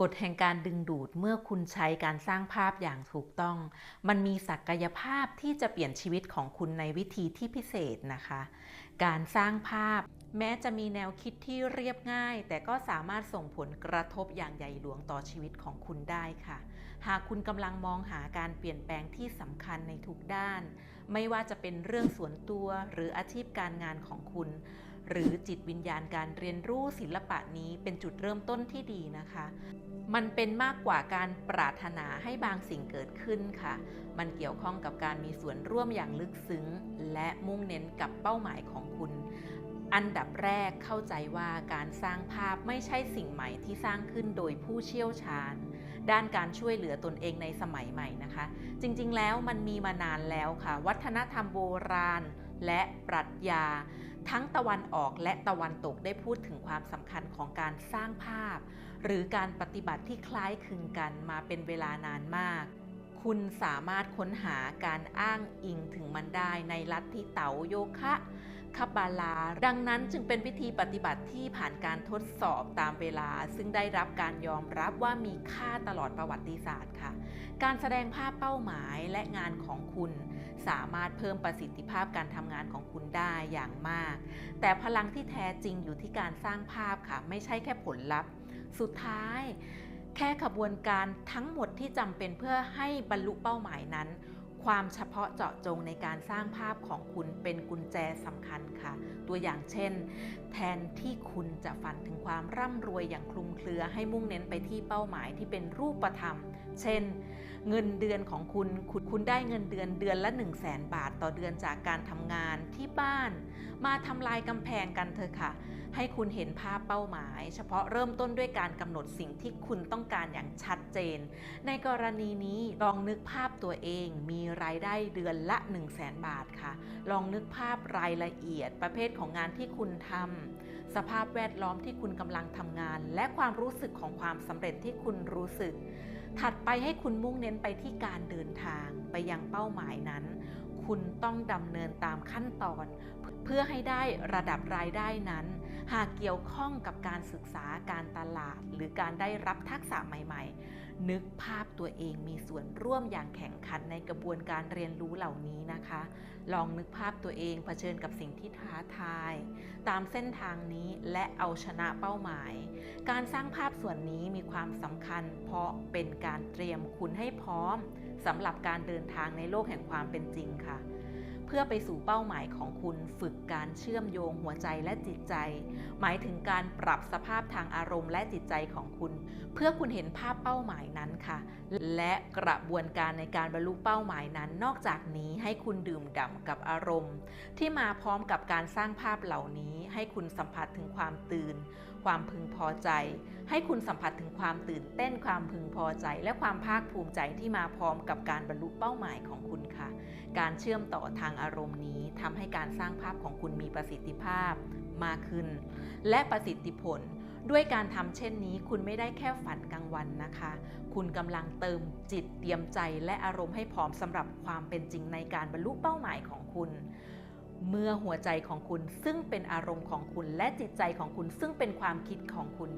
กฎแห่งการดึงดูดเมื่อคุณใช้การสร้างภาพอย่างถูกต้อง มันมีศักยภาพที่จะเปลี่ยนชีวิตของคุณในวิธีที่พิเศษนะคะ การสร้างภาพ แม้จะมีแนวคิดที่เรียบง่าย แต่ก็สามารถส่งผลกระทบอย่างใหญ่หลวงต่อชีวิตของคุณได้ค่ะ หากคุณกำลังมองหาการเปลี่ยนแปลงที่สำคัญในทุกด้าน ไม่ว่าจะเป็นเรื่องส่วนตัวหรืออาชีพการงานของคุณ หรือจิตวิญญาณการเรียนรู้ศิลปะนี้เป็นจุดเริ่มต้นที่ดีนะคะ มันเป็นมากกว่าการปรารถนาให้บางสิ่งเกิดขึ้นค่ะ มันเกี่ยวข้องกับการมีส่วนร่วมอย่างลึกซึ้ง และมุ่งเน้นกับเป้าหมายของคุณ อันดับแรกเข้าใจว่าการสร้างภาพไม่ใช่สิ่งใหม่ที่สร้างขึ้นโดยผู้เชี่ยวชาญด้านการช่วยเหลือตนเองในสมัยใหม่นะคะ จริงๆ แล้วมันมีมานานแล้วค่ะ วัฒนธรรมโบราณ และปรัชญา ทั้งตะวันออกและตะวันตกได้พูดถึงความสำคัญของการสร้างภาพ หรือการปฏิบัติที่คล้ายคลึงกันมาเป็นเวลานานมาก คุณสามารถค้นหาการอ้างอิงถึงมันได้ในลัทธิเต๋าโยคะ คาบาลา ดังนั้นจึงเป็นวิธีปฏิบัติที่ผ่านการทดสอบตามเวลา ซึ่งได้รับการยอมรับว่ามีค่าตลอดประวัติศาสตร์ค่ะ การแสดงภาพเป้าหมายและงานของคุณ สามารถเพิ่มประสิทธิภาพการทำงานของคุณได้อย่างมาก แต่พลังที่แท้จริงอยู่ที่การสร้างภาพค่ะ ไม่ใช่แค่ผลลัพธ์ สุดท้าย แค่ขบวนการทั้งหมดที่จำเป็นเพื่อให้บรรลุเป้าหมายนั้น ความเฉพาะเจาะจงในการสร้างภาพของคุณเป็นกุญแจสำคัญค่ะ ตัวอย่างเช่น แทนที่คุณจะฝันถึงความร่ำรวยอย่างคลุมเครือให้มุ่งเน้นไปที่เป้าหมายที่เป็นรูปธรรม เช่น เงินเดือนของคุณคุณคุณได้เงินเดือนเดือนละ 1 0 0 0 0แสนบาทต่อเดือนจากการทำงานที่บ้าน มาทำลายกำแพงกันเถอะค่ะ ให้คุณเห็นภาพเป้าหมาย เฉพาะเริ่มต้นด้วยการกำหนดสิ่งที่คุณต้องการอย่างชัดเจน ในกรณีนี้ลองนึกภาพตัวเอง มีรายได้เดือนละ 1 0 0 0 0แสนบาทค่ะ ลองนึกภาพรายละเอียด ประเภทของงานที่คุณทำสภาพแวดล้อมที่คุณกำลังทำงาน และความรู้สึกของความสำเร็จที่คุณรู้สึก ถัดไปให้คุณมุ่งเน้นไปที่การเดินทางไปยังเป้าหมายนั้น คุณต้องดำเนินตามขั้นตอน เพื่อให้ได้ระดับรายได้นั้น หากเกี่ยวข้องกับการศึกษาการตลาด หรือการได้รับทักษะใหม่ ๆ นึกภาพตัวเองมีส่วนร่วมอย่างแข่งขันในกระบวนการเรียนรู้เหล่านี้นะคะ ลองนึกภาพตัวเองเผชิญกับสิ่งที่ท้าทาย ตามเส้นทางนี้และเอาชนะเป้าหมาย การสร้างภาพส่วนนี้มีความสำคัญ เพราะเป็นการเตรียมคุณให้พร้อมสำหรับการเดินทางในโลกแห่งความเป็นจริงค่ะ เพื่อไปสู่เป้าหมายของคุณฝึกการเชื่อมโยงหัวใจและจิตใจ หมายถึงการปรับสภาพทางอารมณ์และจิตใจของคุณ เพื่อคุณเห็นภาพเป้าหมายนั้นค่ะ และกระบวนการในการบรรลุเป้าหมายนั้น นอกจากนี้ให้คุณดื่มด่ำกับอารมณ์ ที่มาพร้อมกับการสร้างภาพเหล่านี้ ให้คุณสัมผัสถึงความตื่น ความพึงพอใจ ให้คุณสัมผัสถึงความตื่นเต้นความพึงพอใจ และความภาคภูมิใจที่มาพร้อมกับการบรรลุเป้าหมายของคุณค่ะ การเชื่อมต่อทางอารมณ์นี้ทำให้การสร้างภาพของคุณมีประสิทธิภาพมากขึ้น และประสิทธิผลด้วยการทำเช่นนี้คุณไม่ได้แค่ฝันกลางวันนะคะ คุณกำลังเติมจิตเตรียมใจและอารมณ์ให้พร้อมสำหรับความเป็นจริงในการบรรลุเป้าหมายของคุณ เมื่อหัวใจของคุณซึ่งเป็นอารมณ์ของคุณและจิตใจของคุณซึ่งเป็นความคิดของคุณ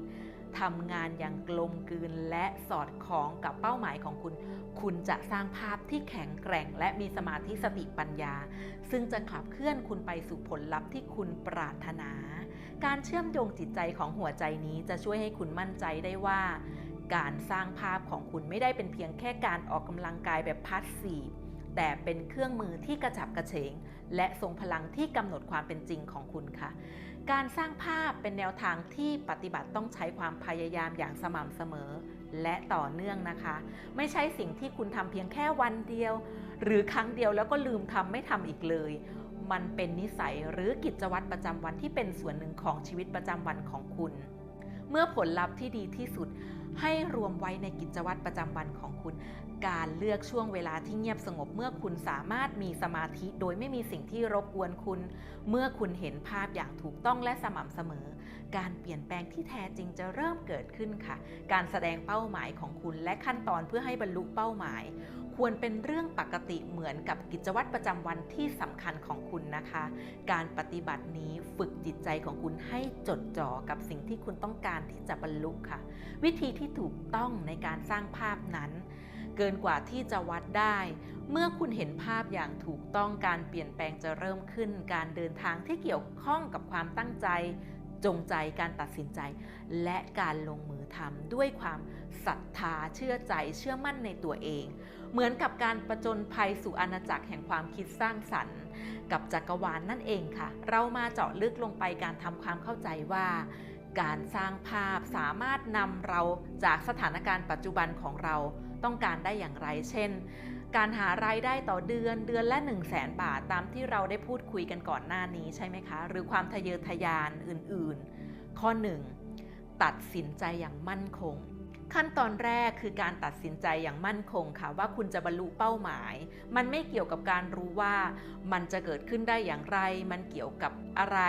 ทำงานอย่างกลมกลืนและสอดคล้องกับเป้าหมายของคุณ คุณจะสร้างภาพที่แข็งแกร่ง และมีสมาธิสติปัญญา ซึ่งจะขับเคลื่อนคุณไปสู่ผลลัพธ์ที่คุณปรารถนา การเชื่อมโยงจิตใจของหัวใจนี้จะช่วยให้คุณมั่นใจได้ว่า การสร้างภาพของคุณไม่ได้เป็นเพียงแค่การออกกำลังกายแบบพาสซีฟ แต่เป็นเครื่องมือที่กระฉับกระเฉง และทรงพลังที่กำหนดความเป็นจริงของคุณค่ะ การสร้างภาพเป็นแนวทางที่ปฏิบัติต้องใช้ความพยายามอย่างสม่ำเสมอ และต่อเนื่องนะคะ ไม่ใช่สิ่งที่คุณทำเพียงแค่วันเดียว หรือครั้งเดียวแล้วก็ลืมทำไม่ทำอีกเลย มันเป็นนิสัยหรือกิจวัตรประจำวันที่เป็นส่วนหนึ่งของชีวิตประจำวันของคุณ เมื่อผลลัพธ์ที่ดีที่สุด ให้รวมไว้ในกิจวัตรประจำวันของคุณ การเลือกช่วงเวลาที่เงียบสงบเมื่อคุณสามารถมีสมาธิโดยไม่มีสิ่งที่รบกวนคุณ เมื่อคุณเห็นภาพอย่างถูกต้องและสม่ำเสมอ การเปลี่ยนแปลงที่แท้จริงจะเริ่มเกิดขึ้นค่ะ การแสดงเป้าหมายของคุณและขั้นตอนเพื่อให้บรรลุเป้าหมาย ควรเป็นเรื่องปกติเหมือนกับกิจวัตรประจำวันที่สำคัญของคุณนะคะ การปฏิบัตินี้ฝึกจิตใจของคุณให้จดจ่อกับสิ่งที่คุณต้องการที่จะบรรลุค่ะ วิธีที่ถูกต้องในการสร้างภาพนั้น เกินกว่าที่จะวัดได้เมื่อคุณเห็นภาพอย่างถูกต้องการเปลี่ยนแปลงจะเริ่มขึ้น การเดินทางที่เกี่ยวข้องกับความตั้งใจ จงใจการตัดสินใจ และการลงมือทำด้วยความศรัทธาเชื่อใจเชื่อมั่นในตัวเอง เหมือนกับการประจนภัยสู่อาณาจักรแห่งความคิดสร้างสรรค์ กับจักรวาลนนั่นเองค่ะ เรามาเจาะลึกลงไปการทำความเข้าใจว่าการสร้างภาพสามารถนำเราจากสถานการณ์ปัจจุบันของเรา ต้องการได้อย่างไร เช่น การหารายได้ต่อเดือนเดือนละ 1 0 0 0 0แบาทตามที่เราได้พูดคุยกันก่อนหน้านี้ใช่ไหมคะ หรือความทะเยอทะยานอื่นๆ ข้อ 1. ตัดสินใจอย่างมั่นคง ขั้นตอนแรกคือการตัดสินใจอย่างมั่นคงค่ะว่าคุณจะบรรลุเป้าหมาย มันไม่เกี่ยวกับการรู้ว่ามันจะเกิดขึ้นได้อย่างไร มันเกี่ยวกับอะไร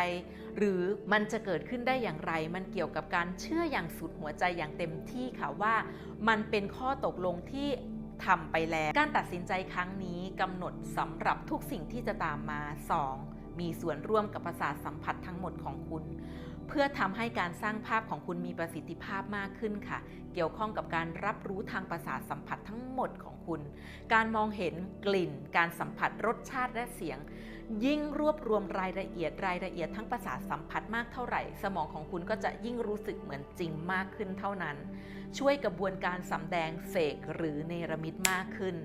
หรือมันจะเกิดขึ้นได้อย่างไร มันเกี่ยวกับการเชื่ออย่างสุดหัวใจอย่างเต็มที่ค่ะว่า มันเป็นข้อตกลงที่ทำไปแล้ว การตัดสินใจครั้งนี้กำหนดสำหรับทุกสิ่งที่จะตามมา 2. มีส่วนร่วมกับประสาทสัมผัสทั้งหมดของคุณ เพื่อทำให้การสร้างภาพของคุณมีประสิทธิภาพมากขึ้นค่ะ เกี่ยวข้องกับการรับรู้ทางประสาทสัมผัสทั้งหมดของคุณ การมองเห็นกลิ่น การสัมผัสรสชาติและเสียง ยิ่งรวบรวมรายละเอียดรายละเอียดทั้งประสาทสัมผัสมากเท่าไหร่ สมองของคุณก็จะยิ่งรู้สึกเหมือนจริงมากขึ้นเท่านั้น ช่วยกระบวนการสำแดงเสกหรือเนรมิตมากขึ้น